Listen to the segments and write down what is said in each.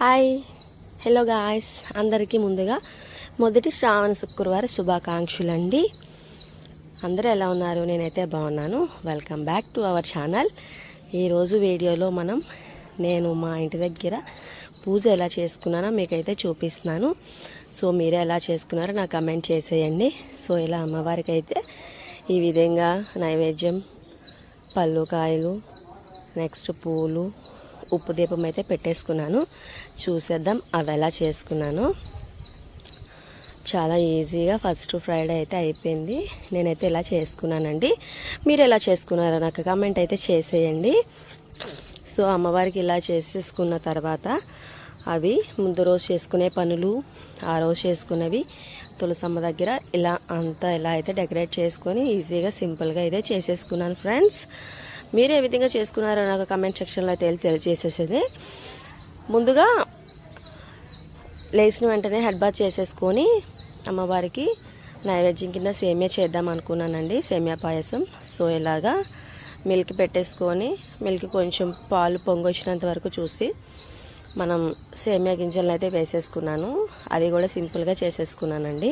Hi hello guys అందరికీ ముందుగా మొదటి శ్రావణ శుక్రవారం శుభాకాంక్షలు అండి. అందరూ ఎలా ఉన్నారు? నేనైతే బాగున్నాను. Welcome back to our channel ఈరోజు వీడియోలో మనం నేను మా ఇంటి దగ్గర పూజ ఎలా చేసుకున్నానో మీకైతే చూపిస్తున్నాను. సో మీరే ఎలా చేసుకున్నారో నాకు కమెంట్ చేసేయండి. సో ఇలా అమ్మవారికి అయితే ఈ విధంగా నైవేద్యం పళ్ళు కాయలు నెక్స్ట్ పూలు ఉప్పు దీపం అయితే పెట్టేసుకున్నాను. చూసేద్దాం అవి ఎలా చేసుకున్నాను. చాలా ఈజీగా ఫస్ట్ ఫ్రైడే అయితే అయిపోయింది. నేనైతే ఇలా చేసుకున్నానండి. మీరు ఎలా చేసుకున్నారో నాకు కామెంట్ అయితే చేసేయండి. సో అమ్మవారికి ఇలా చేసేసుకున్న తర్వాత అవి ముందు రోజు చేసుకునే పనులు ఆ రోజు చేసుకునేవి తులసమ్మ దగ్గర ఇలా అంతా ఇలా అయితే డెకరేట్ చేసుకొని ఈజీగా సింపుల్గా అయితే చేసేసుకున్నాను ఫ్రెండ్స్. మీరు ఏ విధంగా చేసుకున్నారో నాకు కమెంట్ సెక్షన్లో అయితే వెళ్ళి తెలియజేసేసేది ముందుగా లేచిన వెంటనే హెడ్ బాత్ చేసేసుకొని అమ్మవారికి నైవేద్యం కింద సేమియా చేద్దాం అనుకున్నానండి. సేమియా పాయసం సో ఇలాగా మిల్క్ పెట్టేసుకొని మిల్క్ కొంచెం పాలు పొంగొచ్చినంత వరకు చూసి మనం సేమియా గింజలను అయితే వేసేసుకున్నాను. అది కూడా సింపుల్గా చేసేసుకున్నానండి.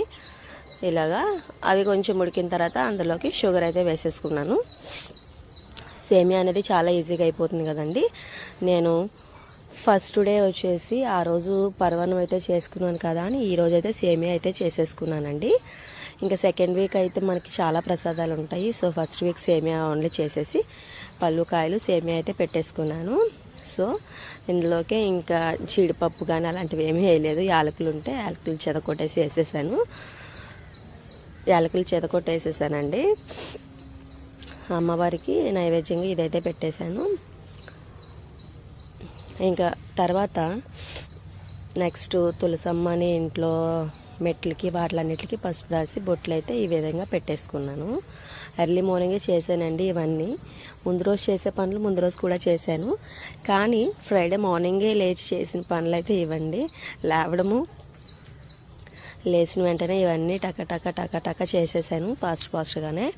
ఇలాగా అవి కొంచెం ఉడికిన తర్వాత అందులోకి షుగర్ అయితే వేసేసుకున్నాను. సేమియా అనేది చాలా ఈజీగా అయిపోతుంది కదండి. నేను ఫస్ట్ డే వచ్చేసి ఆ రోజు పర్వణం అయితే చేసుకున్నాను కదా అని ఈ రోజు అయితే సేమియా అయితే చేసేసుకున్నానండి. ఇంకా సెకండ్ వీక్ అయితే మనకి చాలా ప్రసాదాలు ఉంటాయి. సో ఫస్ట్ వీక్ సేమియా ఓన్లీ చేసేసి పళ్ళు కాయలు సేమియా అయితే పెట్టేసుకున్నాను. సో ఇందులోకే ఇంకా జీడిపప్పు కానీ అలాంటివి ఏమీ వేయలేదు. యాలకులు ఉంటే యాలకులు చెదకొట్టేసి వేసేసాను. యాలకులు చెదకొట్టేసేసానండి. అమ్మవారికి నైవేద్యంగా ఇదైతే పెట్టేశాను. ఇంకా తర్వాత నెక్స్ట్ తులసమ్మని ఇంట్లో మెట్లకి వాటిలన్నిటికి పసుపు రాసి బొట్లు అయితే ఈ విధంగా పెట్టేసుకున్నాను. ఎర్లీ మార్నింగే చేశానండి ఇవన్నీ. ముందు రోజు చేసే పనులు ముందు రోజు కూడా చేశాను. కానీ ఫ్రైడే మార్నింగే లేచి చేసిన పనులు అయితే ఇవ్వండి లేవడము లేచిన వెంటనే ఇవన్నీ టక టక టక టక చేసేసాను ఫాస్ట్ ఫాస్ట్గానే.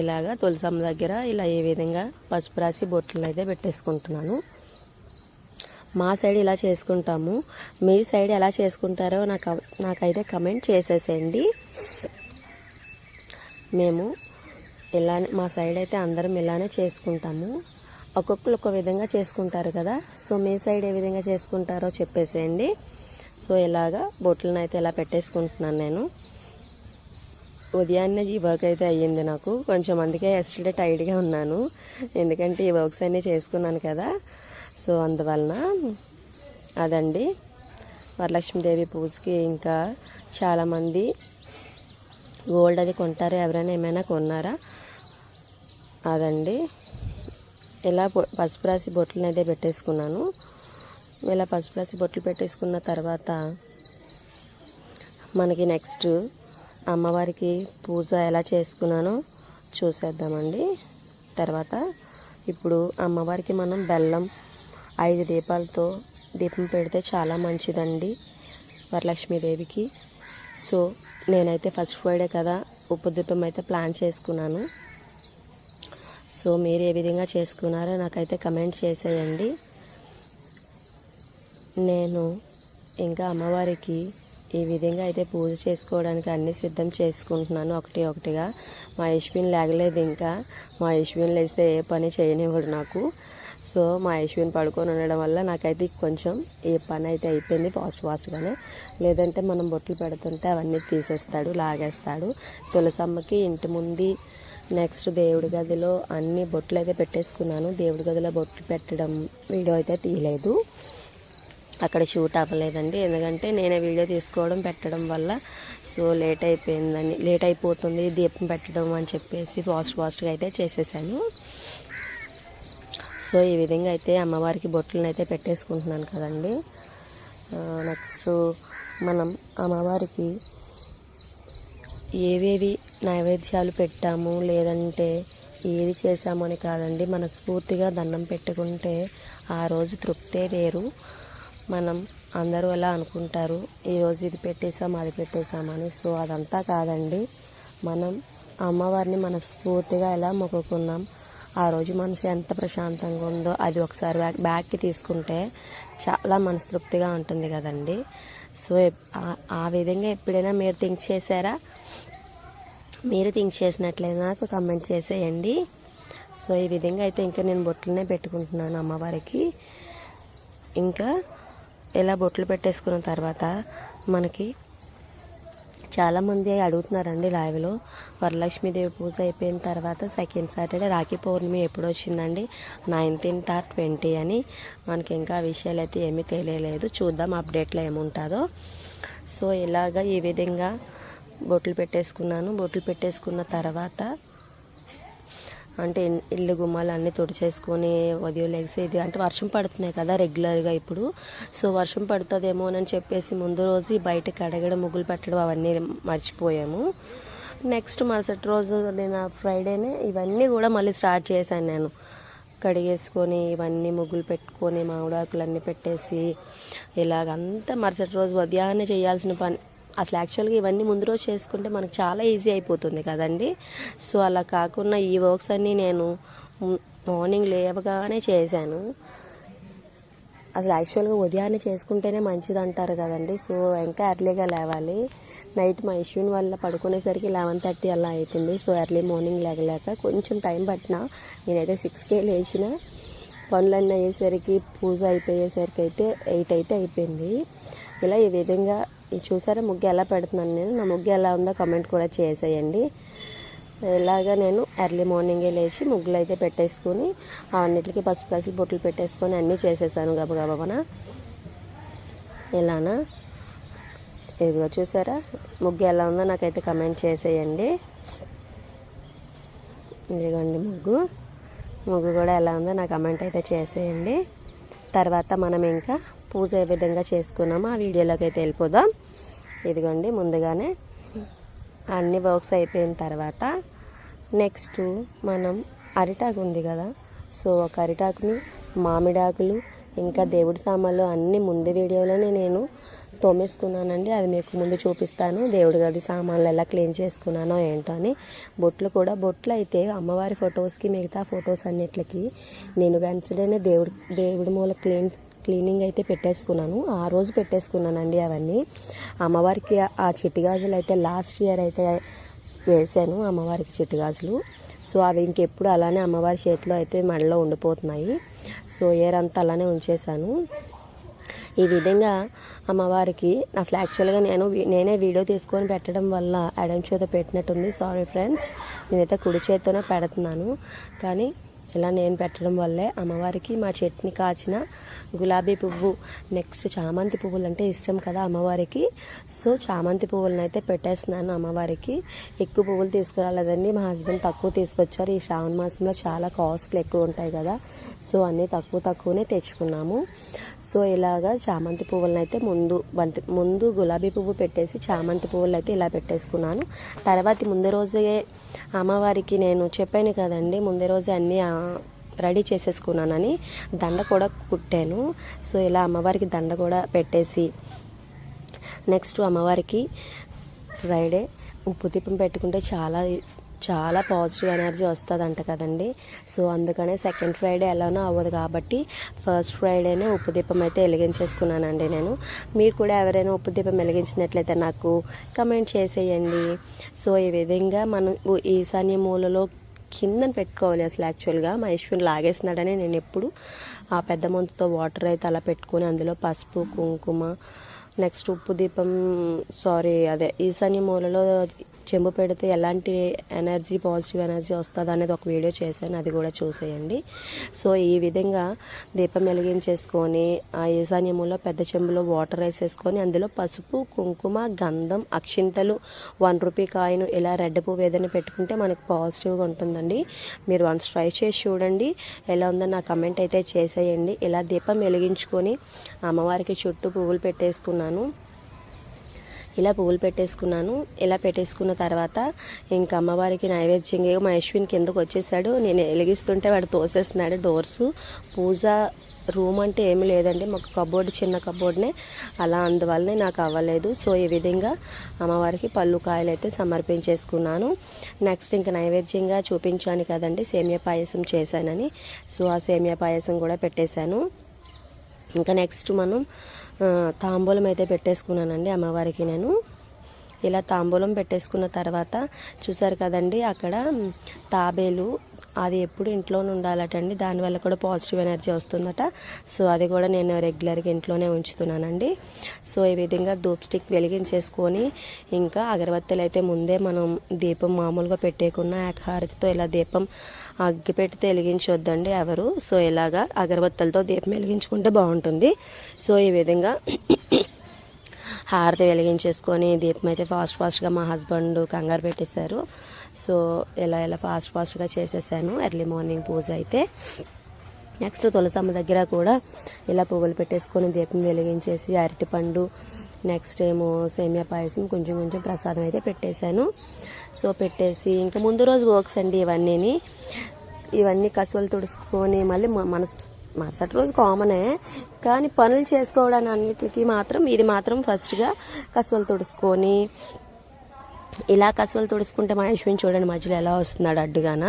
ఇలాగా తులసమ్మ దగ్గర ఇలా ఈ విధంగా పసుపు రాసి బొట్లు అయితే పెట్టేసుకుంటున్నాను. మా సైడ్ ఇలా చేసుకుంటాము. మీ సైడ్ ఎలా చేసుకుంటారో నాకు నాకైతే కమెంట్ చేసేసేయండి. మేము ఇలానే మా సైడ్ అయితే అందరం ఇలానే చేసుకుంటాము. ఒక్కొక్కరు ఒక్కో విధంగా చేసుకుంటారు కదా. సో మీ సైడ్ ఏ విధంగా చేసుకుంటారో చెప్పేసేయండి. సో ఇలాగా బొట్లను అయితే ఇలా పెట్టేసుకుంటున్నాను నేను. ఉదయాన్నే ఈ వర్క్ అయితే అయ్యింది నాకు. కొంచెం అందుకే ఎస్టర్డే టైర్డ్గా ఉన్నాను. ఎందుకంటే ఈ వర్క్స్ అన్నీ చేసుకున్నాను కదా. సో అందువలన అదండి. వరలక్ష్మీదేవి పూజకి ఇంకా చాలామంది గోల్డ్ అది కొంటారు ఎవరైనా ఏమైనా కొన్నారా? అదండి. ఇలా పసుపు రాసి బొట్లను అయితే పెట్టేసుకున్నాను. ఇలా పసుపు రాసి బొట్లు పెట్టేసుకున్న తర్వాత మనకి నెక్స్ట్ అమ్మవారికి పూజ ఎలా చేసుకున్నానో చూసేద్దామండి. తర్వాత ఇప్పుడు అమ్మవారికి మనం బెల్లం ఐదు దీపాలతో దీపం పెడితే చాలా మంచిదండి వరలక్ష్మీదేవికి. సో నేనైతే ఫస్ట్ ఫ్రైడే కదా ఉప్పు దీపం అయితే ప్లాన్ చేసుకున్నాను. సో మీరు ఏ విధంగా చేసుకున్నారో నాకైతే కమెంట్ చేసేయండి. నేను ఇంకా అమ్మవారికి ఈ విధంగా అయితే పూజ చేసుకోవడానికి అన్ని సిద్ధం చేసుకుంటున్నాను ఒకటి ఒకటిగా. మా యశ్విన్ లేగలేదు ఇంకా. మా యశ్విన్ లేస్తే ఏ పని చేయనివ్వడు నాకు. సో మా యశ్విన్ పడుకొని ఉండడం వల్ల నాకైతే కొంచెం ఏ పని అయితే అయిపోయింది ఫాస్ట్ ఫాస్ట్గానే. లేదంటే మనం బొట్లు పెడుతుంటే అవన్నీ తీసేస్తాడు లాగేస్తాడు. తులసమ్మకి ఇంటి ముందు నెక్స్ట్ దేవుడి గదిలో అన్ని బొట్లు అయితే పెట్టేసుకున్నాను. దేవుడి గదిలో బొట్లు పెట్టడం వీడియో అయితే తీయలేదు. అక్కడ షూట్ అవ్వలేదండి. ఎందుకంటే నేను వీడియో తీసుకోవడం పెట్టడం వల్ల సో లేట్ అయిపోయిందని లేట్ అయిపోతుంది దీపం పెట్టడం అని చెప్పేసి ఫాస్ట్ ఫాస్ట్గా అయితే చేసేసాను. సో ఈ విధంగా అయితే అమ్మవారికి బొట్లను అయితే పెట్టేసుకుంటున్నాను కదండి. నెక్స్ట్ మనం అమ్మవారికి ఏవేవి నైవేద్యాలు పెట్టాము లేదంటే ఏది చేశామని అని కాదండి. మనస్ఫూర్తిగా దండం పెట్టుకుంటే ఆ రోజు తృప్తే వేరు. మనం అందరూ ఎలా అనుకుంటారు? ఈరోజు ఇది పెట్టేసాం అది పెట్టేసామని సో అదంతా కాదండి. మనం అమ్మవారిని మన స్ఫూర్తిగా ఎలా మొక్కుకున్నాం? ఆ రోజు మనసు ఎంత ప్రశాంతంగా ఉందో అది ఒకసారి బ్యాక్ బ్యాక్కి తీసుకుంటే చాలా మనస్తృప్తిగా ఉంటుంది కదండి. సో ఆ- ఆ విధంగా ఎప్పుడైనా మీరు థింక్ చేశారా? మీరు థింక్ చేసినట్లయితే నాకు కమెంట్ చేసేయండి. సో ఈ విధంగా అయితే ఇంకా నేను బొట్లనే పెట్టుకుంటున్నాను అమ్మవారికి. ఇంకా ఇలా బొట్లు పెట్టేసుకున్న తర్వాత మనకి చాలామంది అడుగుతున్నారండి లైవ్లో వరలక్ష్మీదేవి పూజ అయిపోయిన తర్వాత సెకండ్ సాటర్డే రాఖీ పౌర్ణమి ఎప్పుడు వచ్చిందండి? నైన్టీన్ టార్ ట్వంటీ అని మనకి ఇంకా విషయాలు అయితే ఏమీ తెలియలేదు. చూద్దాం అప్డేట్లో ఏముంటుందో. సో ఇలాగ ఈ విధంగా బొట్లు పెట్టేసుకున్నాను. బొట్లు పెట్టేసుకున్న తర్వాత అంటే ఇల్లు గుమ్మాలు అన్నీ తుడిచేసుకొని ఉదయం లెగ్స్ ఇది అంటే వర్షం పడుతున్నాయి కదా రెగ్యులర్గా ఇప్పుడు. సో వర్షం పడుతుందేమో అని చెప్పేసి ముందు రోజు బయట కడగడం ముగ్గులు పెట్టడం అవన్నీ మర్చిపోయాము. నెక్స్ట్ మరుసటి రోజు నేను ఫ్రైడేనే ఇవన్నీ కూడా మళ్ళీ స్టార్ట్ చేశాను నేను. కడిగేసుకొని ఇవన్నీ ముగ్గులు పెట్టుకొని మామిడాకులు అన్నీ పెట్టేసి ఇలాగంతా మరుసటి రోజు ఉదయాన్నే చేయాల్సిన పని అసలు యాక్చువల్గా ఇవన్నీ ముందు రోజు చేసుకుంటే మనకు చాలా ఈజీ అయిపోతుంది కదండి. సో అలా కాకుండా ఈ వర్క్స్ అన్నీ నేను మార్నింగ్ లేవగానే చేశాను. అసలు యాక్చువల్గా ఉదయాన్నే చేసుకుంటేనే మంచిది అంటారు కదండి. సో ఇంకా ఎర్లీగా లేవాలి. నైట్ మా ఇష్యూని వల్ల పడుకునేసరికి లెవెన్ థర్టీ అలా అవుతుంది సో ఎర్లీ మార్నింగ్ లేగలేక కొంచెం టైం పట్టిన నేనైతే సిక్స్కే లేచిన పనులన్నీ అయ్యేసరికి పూజ అయిపోయేసరికి అయితే ఎయిట్ అయితే అయిపోయింది. ఇలా ఈ విధంగా చూసారా? ముగ్గు ఎలా పెడుతున్నాను నేను. నా ముగ్గు ఎలా ఉందో కమెంట్ కూడా చేసేయండి. ఇలాగా నేను ఎర్లీ మార్నింగే లేచి ముగ్గులు అయితే పెట్టేసుకుని అవన్నిటికీ పసుపు పసుపు బొట్లు పెట్టేసుకొని అన్నీ చేసేసాను గబగబన ఇలానా? ఇదిగో చూసారా? ముగ్గు ఎలా ఉందో నాకైతే కమెంట్ చేసేయండి. ఇదిగోండి ముగ్గు. ముగ్గు కూడా ఎలా ఉందో నా కమెంట్ అయితే చేసేయండి. తర్వాత మనం ఇంకా పూజ ఏ విధంగా చేసుకున్నామో ఆ వీడియోలోకి అయితే వెళ్ళిపోదాం. ఇదిగోండి ముందుగానే అన్ని వర్క్స్ అయిపోయిన తర్వాత నెక్స్ట్ మనం అరిటాకు ఉంది కదా. సో ఒక అరిటాకుని మామిడాకులు ఇంకా దేవుడి సామాన్లు అన్ని ముందు వీడియోలోనే నేను తోమేసుకున్నానండి. అది మీకు ముందు చూపిస్తాను. దేవుడి గది సామాన్లు ఎలా క్లీన్ చేసుకున్నానో ఏంటో అని. బొట్లు కూడా బొట్లు అయితే అమ్మవారి ఫొటోస్కి మిగతా ఫొటోస్ అన్నిటికి నేను వెన్స్డేనే దేవుడి దేవుడి మూల క్లీన్ క్లీనింగ్ అయితే పెట్టేసుకున్నాను. ఆ రోజు పెట్టేసుకున్నానండి అవన్నీ. అమ్మవారికి ఆ చిట్టిగాజులు అయితే లాస్ట్ ఇయర్ అయితే వేశాను అమ్మవారికి చిట్టిగాజులు సో అవి ఇంకెప్పుడు అలానే అమ్మవారి చేతిలో అయితే మెడలో ఉండిపోతున్నాయి. సో ఇయర్ అంతా అలానే ఉంచేశాను. ఈ విధంగా అమ్మవారికి అసలు యాక్చువల్గా నేను నేనే వీడియో తీసుకొని పెట్టడం వల్ల ఎడం చేత పెట్టినట్టుంది. సారీ ఫ్రెండ్స్ నేనైతే కుడి చేత్తోనే పెడుతున్నాను. కానీ ఇలా నేను పెట్టడం వల్లే అమ్మవారికి మా చెట్ని కాచిన గులాబీ పువ్వు నెక్స్ట్ చామంతి పువ్వులు అంటే ఇష్టం కదా అమ్మవారికి. సో చామంతి పువ్వులను అయితే పెట్టేస్తున్నాను అమ్మవారికి. ఎక్కువ పువ్వులు తీసుకురాలేదండి. మా హస్బెండ్ తక్కువ తీసుకొచ్చారు. ఈ శ్రావణ మాసంలో చాలా కాస్ట్లు ఎక్కువ ఉంటాయి కదా. సో అన్నీ తక్కువ తక్కువనే తెచ్చుకున్నాము. సో ఇలాగా చామంతి పువ్వులను అయితే ముందు బంతి ముందు గులాబీ పువ్వు పెట్టేసి చామంతి పువ్వులు అయితే ఇలా పెట్టేసుకున్నాను. తర్వాత ముందు రోజే అమ్మవారికి నేను చెప్పాను కదండి ముందే రోజు అన్నీ రెడీ చేసేసుకున్నానని దండ కూడా కుట్టాను. సో ఇలా అమ్మవారికి దండ కూడా పెట్టేసి నెక్స్ట్ అమ్మవారికి ఫ్రైడే ఉప్పు దీపం పెట్టుకుంటే చాలా చాలా పాజిటివ్ ఎనర్జీ వస్తుందంట కదండి. సో అందుకనే సెకండ్ ఫ్రైడే ఎలానో అవ్వదు కాబట్టి ఫస్ట్ ఫ్రైడేనే ఉప్పు దీపం అయితే వెలిగించేసుకున్నానండి నేను. మీరు కూడా ఎవరైనా ఉప్పు దీపం వెలిగించినట్లయితే నాకు కమెంట్ చేసేయండి. సో ఈ విధంగా మనం ఈశాన్య మూలలో కిందన పెట్టుకోవాలి అసలు యాక్చువల్గా. మా యశ్విన్ లాగేస్తున్నాడని నేను ఎప్పుడు ఆ పెద్ద మంతుతో వాటర్ అయితే అలా పెట్టుకొని అందులో పసుపు కుంకుమ నెక్స్ట్ ఉప్పు దీపం సారీ అదే ఈశాన్య మూలలో చెంబు పెడితే ఎలాంటి ఎనర్జీ పాజిటివ్ ఎనర్జీ వస్తుంది అనేది ఒక వీడియో చేశాను. అది కూడా చూసేయండి. సో ఈ విధంగా దీపం వెలిగించేసుకొని ఆ ఈశాన్యములో పెద్ద చెంబులో వాటర్ వేసేసుకొని అందులో పసుపు కుంకుమ గంధం అక్షింతలు వన్ రూపీ కాయిన్ ఇలా రెడ్ పువ్వు ఏదైనా పెట్టుకుంటే మనకు పాజిటివ్గా ఉంటుందండి. మీరు వన్స్ ట్రై చేసి చూడండి. ఎలా ఉందో నా కమెంట్ అయితే చేసేయండి. ఇలా దీపం వెలిగించుకొని అమ్మవారికి చుట్టూ పువ్వులు పెట్టేసుకున్నాను. ఇలా పువ్వులు పెట్టేసుకున్నాను. ఇలా పెట్టేసుకున్న తర్వాత ఇంకా అమ్మవారికి నైవేద్యంగా మా యశ్విన్ కిందకు వచ్చేసాడు. నేను వెలిగిస్తుంటే వాడు తోసేస్తున్నాడు డోర్స్. పూజ రూమ్ అంటే ఏమి లేదండి. మాకు కబోర్డ్ చిన్న కబోర్డ్నే. అలా అందువల్లనే నాకు అవ్వలేదు. సో ఈ విధంగా అమ్మవారికి పళ్ళు కాయలు అయితే సమర్పించేసుకున్నాను. నెక్స్ట్ ఇంకా నైవేద్యంగా చూపించాను కదండి. సేమియా పాయసం చేశానని. సో ఆ సేమియా పాయసం కూడా పెట్టేశాను. ఇంకా నెక్స్ట్ మనం తాంబూలం అయితే పెట్టేసుకున్నానండి అమ్మవారికి నేను. ఇలా తాంబూలం పెట్టేసుకున్న తర్వాత చూసారు కదండి అక్కడ తాబేలు అది ఎప్పుడు ఇంట్లోనే ఉండాలటండి దానివల్ల కూడా పాజిటివ్ ఎనర్జీ వస్తుందట. సో అది కూడా నేను రెగ్యులర్గా ఇంట్లోనే ఉంచుతున్నానండి. సో ఈ విధంగా ధూప్ స్టిక్ వెలిగించేసుకొని ఇంకా అగరబత్తీలు అయితే ముందే మనం దీపం మామూలుగా పెట్టేకున్న ఏకహారతితో ఇలా దీపం అగ్గి పెడితే వెలిగించొద్దండి ఎవరు. సో ఇలాగా అగరబత్తలతో దీపం వెలిగించుకుంటే బాగుంటుంది. సో ఈ విధంగా హారతి వెలిగించేసుకొని దీపం అయితే ఫాస్ట్ ఫాస్ట్గా మా హస్బెండ్ కంగారు పెట్టేశారు. సో ఇలా ఇలా ఫాస్ట్ ఫాస్ట్గా చేసేసాను. ఎర్లీ మార్నింగ్ పూజ అయితే. నెక్స్ట్ తులసమ్మ దగ్గర కూడా ఇలా పువ్వులు పెట్టేసుకొని దీపం వెలిగించేసి అరటిపండు నెక్స్ట్ ఏమో సేమియా పాయసం కొంచెం కొంచెం ప్రసాదం అయితే పెట్టేశాను. సో పెట్టేసి ఇంకా ముందు రోజు వర్క్స్ అండి ఇవన్నీని. ఇవన్నీ కసువలు తుడుచుకొని మళ్ళీ మ- మరుసటి రోజు కామనే. కానీ పనులు చేసుకోవడానికి అన్నిటికీ మాత్రం ఇది మాత్రం ఫస్ట్గా కసువలు తుడుచుకొని ఇలా కసువలు తుడుచుకుంటే మా యశ్విని చూడండి మధ్యలో ఎలా వస్తున్నాడు అడ్డుగాన.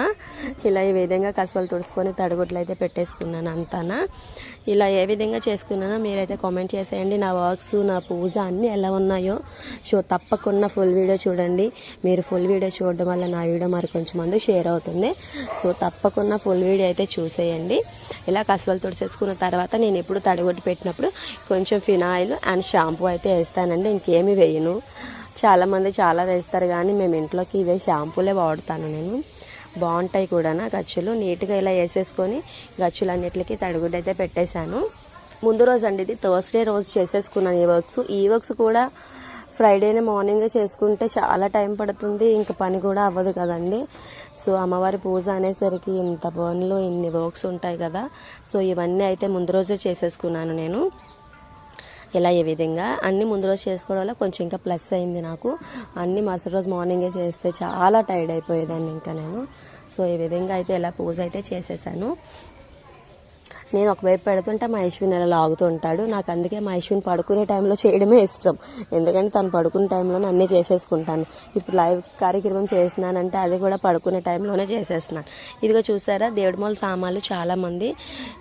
ఇలా ఈ విధంగా కసువలు తుడుచుకొని తడుగుట్లు అయితే పెట్టేసుకున్నాను అంతానా. ఇలా ఏ విధంగా చేసుకున్నానో మీరైతే కామెంట్ చేసేయండి. నా వర్క్స్ నా పూజ అన్నీ ఎలా ఉన్నాయో. సో తప్పకుండా ఫుల్ వీడియో చూడండి. మీరు ఫుల్ వీడియో చూడడం వల్ల నా వీడియో మరి కొంచెం మంది షేర్ అవుతుంది. సో తప్పకుండా ఫుల్ వీడియో అయితే చూసేయండి. ఇలా కసువలు తుడిచేసుకున్న తర్వాత నేను ఎప్పుడు తడగొట్టి పెట్టినప్పుడు కొంచెం ఫినాయిల్ అండ్ షాంపూ అయితే వేస్తానండి. ఇంకేమి వేయను. చాలామంది చాలా వేస్తారు కానీ మేము ఇంట్లోకి ఇవే షాంపూలే వాడుతాను నేను. బాగుంటాయి కూడా గచ్చులు. నీట్గా ఇలా వేసేసుకొని గచ్చులన్నిటికీ తడిగుడ్డ అయితే పెట్టేశాను. ముందు రోజు అండి ఇది థర్స్డే రోజు చేసేసుకున్నాను ఈ వర్క్స్. ఈ వర్క్స్ కూడా ఫ్రైడేనే మార్నింగ్ చేసుకుంటే చాలా టైం పడుతుంది. ఇంకా పని కూడా అవ్వదు కదండి. సో అమ్మవారి పూజ అనేసరికి ఇంత పనులు ఇన్ని వర్క్స్ ఉంటాయి కదా. సో ఇవన్నీ అయితే ముందు రోజే చేసేసుకున్నాను నేను. ఇలా ఈ విధంగా అన్నీ ముందు రోజు చేసుకోవడం వల్ల కొంచెం ఇంకా ప్లస్ అయింది నాకు. అన్ని మరుసటి రోజు మార్నింగే చేస్తే చాలా టైర్డ్ అయిపోయేదాన్ని ఇంకా నేను. సో ఈ విధంగా అయితే ఇలా పూజ అయితే చేసేసాను. నేను ఒకవైపు పెడుతుంటే మా యశ్విన్ ఇలా లాగుతూ ఉంటాడు. నాకు అందుకే మా యశ్విన్ పడుకునే టైంలో చేయడమే ఇష్టం. ఎందుకంటే తను పడుకునే టైంలోనే అన్నీ చేసేసుకుంటాను. ఇప్పుడు లైవ్ కార్యక్రమం చేసినానంటే అది కూడా పడుకునే టైంలోనే చేసేస్తున్నాను. ఇదిగో చూసారా దేవుడిమూల సామాన్లు చాలామంది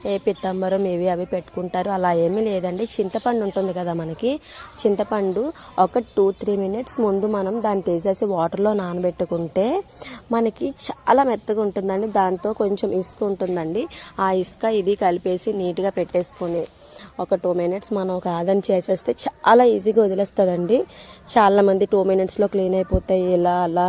ఏ పిత్తంబరం ఇవి అవి పెట్టుకుంటారు. అలా ఏమీ లేదండి. చింతపండు ఉంటుంది కదా మనకి. చింతపండు ఒక టూ త్రీ మినిట్స్ ముందు మనం దాన్ని తీసేసి వాటర్లో నానబెట్టుకుంటే మనకి చాలా మెత్తగా ఉంటుందండి. దాంతో కొంచెం ఇసుక ఉంటుందండి. ఆ ఇసుక ఇది కలిపి కలిపేసి నీట్గా పెట్టేసుకొని ఒక టూ మినిట్స్ మనం కాదని చేసేస్తే చాలా ఈజీగా వదిలేస్తుందండి. చాలా మంది టూ మినిట్స్లో క్లీన్ అయిపోతాయి ఇలా అలా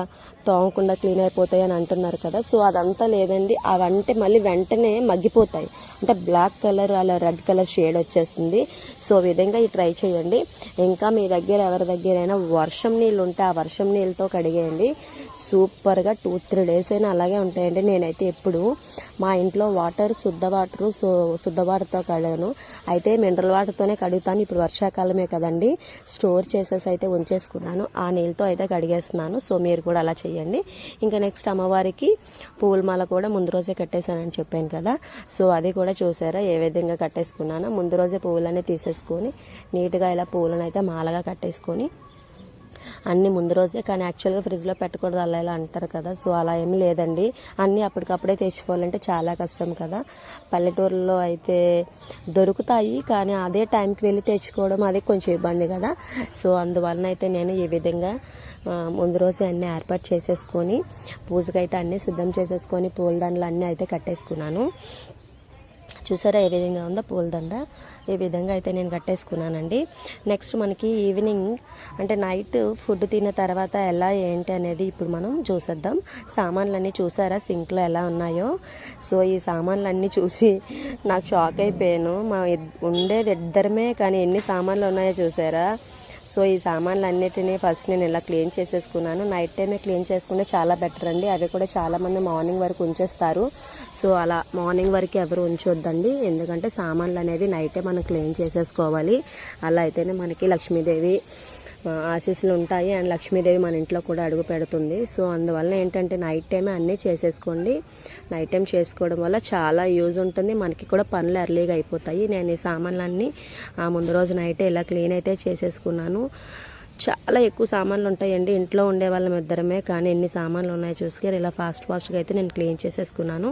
తోమకుండా క్లీన్ అయిపోతాయి అని అంటున్నారు కదా. సో అదంతా లేదండి. అవంటే మళ్ళీ వెంటనే మగ్గిపోతాయి. అంటే బ్లాక్ కలర్ అలా రెడ్ కలర్ షేడ్ వచ్చేస్తుంది. సో విధంగా ఈ ట్రై చేయండి. ఇంకా మీ దగ్గర ఎవరి దగ్గరైనా వర్షం నీళ్ళు ఉంటే ఆ వర్షం నీళ్ళతో కడిగేయండి. సూపర్గా టూ త్రీ డేస్ అయినా అలాగే ఉంటాయండి. నేనైతే ఎప్పుడు మా ఇంట్లో వాటర్ శుద్ధ వాటర్ సో శుద్ధ వాటర్తో కడగను. అయితే మినరల్ వాటర్తోనే కడుగుతాను. ఇప్పుడు వర్షాకాలమే కదండి. స్టోర్ చేసేసి అయితే ఉంచేసుకున్నాను. ఆ నీళ్ళతో అయితే కడిగేస్తున్నాను. సో మీరు కూడా అలా చేయండి ఇంకా నెక్స్ట్ అమ్మవారికి పూల మాల కూడా ముందు రోజే కట్టేశానని చెప్పాను కదా. సో అది కూడా చూసారా? ఏ విధంగా కట్టేసుకున్నానో. ముందు రోజే పువ్వులన్నీ తీసేసుకొని నీట్గా ఇలా పువ్వులను అయితే మాలగా కట్టేసుకొని అన్ని ముందు రోజే కానీ యాక్చువల్గా ఫ్రిడ్జ్లో పెట్టకూడదు అలా ఇలా అంటారు కదా. సో అలా ఏమీ లేదండి. అన్నీ అప్పటికప్పుడే తెచ్చుకోవాలంటే చాలా కష్టం కదా. పల్లెటూరులో అయితే దొరుకుతాయి కానీ అదే టైంకి వెళ్ళి తెచ్చుకోవడం అది కొంచెం ఇబ్బంది కదా. సో అందువలన అయితే నేను ఈ విధంగా ముందు రోజే అన్నీ ఏర్పాటు చేసేసుకొని పూజకైతే అన్నీ సిద్ధం చేసేసుకొని పూలదండలు అన్నీ అయితే కట్టేసుకున్నాను. చూసారా ఏ విధంగా ఉందో పూలదండ? ఈ విధంగా అయితే నేను కట్టేసుకున్నానండి. నెక్స్ట్ మనకి ఈవినింగ్ అంటే నైట్ ఫుడ్ తిన్న తర్వాత ఎలా ఏంటి అనేది ఇప్పుడు మనం చూసేద్దాం. సామాన్లన్నీ చూసారా? సింక్లో ఎలా ఉన్నాయో? సో ఈ సామాన్లన్నీ చూసి నాకు షాక్ అయిపోయాను. మా ఉండేది ఇద్దరమే కానీ ఎన్ని సామాన్లు ఉన్నాయో చూసారా? సో ఈ సామాన్లు అన్నిటినీ ఫస్ట్ నేను ఇలా క్లీన్ చేసేసుకున్నాను. నైట్ టైమే క్లీన్ చేసుకుంటే చాలా బెటర్ అండి. అవి కూడా చాలామంది మార్నింగ్ వరకు ఉంచేస్తారు. సో అలా మార్నింగ్ వరకు ఎవరు ఉంచొద్దండి. ఎందుకంటే సామాన్లు అనేది నైటే మనం క్లీన్ చేసేసుకోవాలి. అలా అయితేనే మనకి లక్ష్మీదేవి ఆశీస్సులు ఉంటాయి అండ్ లక్ష్మీదేవి మన ఇంట్లో కూడా అడుగు పెడుతుంది. సో అందువల్ల ఏంటంటే నైట్ టైమే అన్నీ చేసేసుకోండి. నైట్ టైం చేసుకోవడం వల్ల చాలా యూజ్ ఉంటుంది. మనకి కూడా పనులు ఎర్లీగా అయిపోతాయి. నేను ఈ సామాన్లన్నీ ఆ ముందు రోజు నైటే ఇలా క్లీన్ అయితే చేసేసుకున్నాను. చాలా ఎక్కువ సామాన్లు ఉంటాయండి. ఇంట్లో ఉండే వాళ్ళం ఇద్దరమే. కానీ ఎన్ని సామాన్లు ఉన్నాయో చూసుకొని ఇలా ఫాస్ట్ ఫాస్ట్గా అయితే నేను క్లీన్ చేసేసుకున్నాను.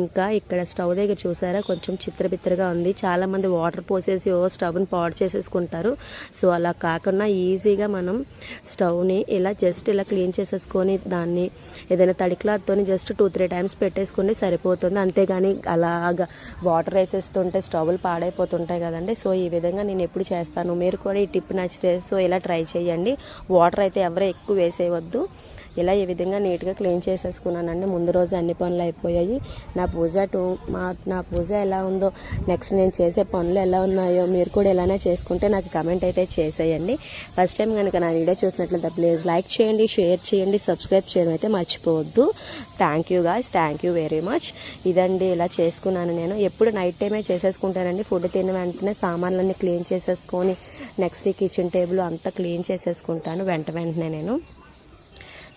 ఇంకా ఇక్కడ స్టవ్ దగ్గర చూసారా? కొంచెం చిత్రబిత్రగా ఉంది. చాలామంది వాటర్ పోసేసి ఓ స్టవ్ని పాడు చేసేసుకుంటారు. సో అలా కాకుండా ఈజీగా మనం స్టవ్ని ఇలా జస్ట్ ఇలా క్లీన్ చేసేసుకొని దాన్ని ఏదైనా తడి క్లాత్తో జస్ట్ టూ త్రీ టైమ్స్ పెట్టేసుకుంటే సరిపోతుంది. అంతేగాని అలాగా వాటర్ వేసేస్తుంటే స్టవ్లు పాడైపోతుంటాయి కదండి. సో ఈ విధంగా నేను ఎప్పుడు చేస్తాను? మీరు కూడా ఈ టిప్ నచ్చితే సో ఇలా ట్రై చేయండి. వాటర్ అయితే ఎవరు ఎక్కువ వేసేయవద్దు. ఇలా ఈ విధంగా నీట్గా క్లీన్ చేసేసుకున్నానండి. ముందు రోజు అన్ని పనులు అయిపోయాయి. నా పూజ టూ మా నా పూజ ఎలా ఉందో నెక్స్ట్ నేను చేసే పనులు ఎలా ఉన్నాయో మీరు కూడా ఇలానే చేసుకుంటే నాకు కమెంట్ అయితే చేసేయండి. ఫస్ట్ టైం కనుక నా వీడియో చూసినట్లయితే ప్లీజ్ లైక్ చేయండి షేర్ చేయండి సబ్స్క్రైబ్ చేయడం అయితే మర్చిపోవద్దు. Thank you guy thank you very much. ఇదండి ఇలా చేసుకున్నాను నేను. ఎప్పుడు నైట్ టైమే చేసేసుకుంటానండి. ఫుడ్ తిన్న వెంటనే సామాన్లన్నీ క్లీన్ చేసేసుకొని నెక్స్ట్ కిచెన్ టేబుల్ అంతా క్లీన్ చేసేసుకుంటాను. వెంట వెంటనే నేను.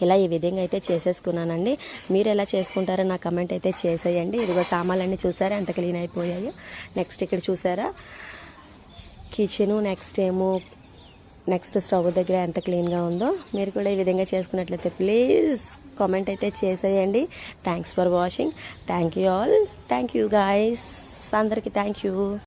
ఇలా ఈ విధంగా అయితే చేసేసుకున్నానండి. మీరు ఎలా చేసుకుంటారో నా కమెంట్ అయితే చేసేయండి. ఇదిగో సామాన్లన్నీ చూసారా? ఎంత క్లీన్ అయిపోయాయో. నెక్స్ట్ ఇక్కడ చూసారా? కిచెను నెక్స్ట్ ఏమో నెక్స్ట్ స్టవ్ దగ్గర ఎంత క్లీన్గా ఉందో. మీరు కూడా ఈ విధంగా చేసుకున్నట్లయితే ప్లీజ్ కామెంట్ అయితే చేసేయండి. Thanks for watching thank you all thank you guys అందరికీ థ్యాంక్ యూ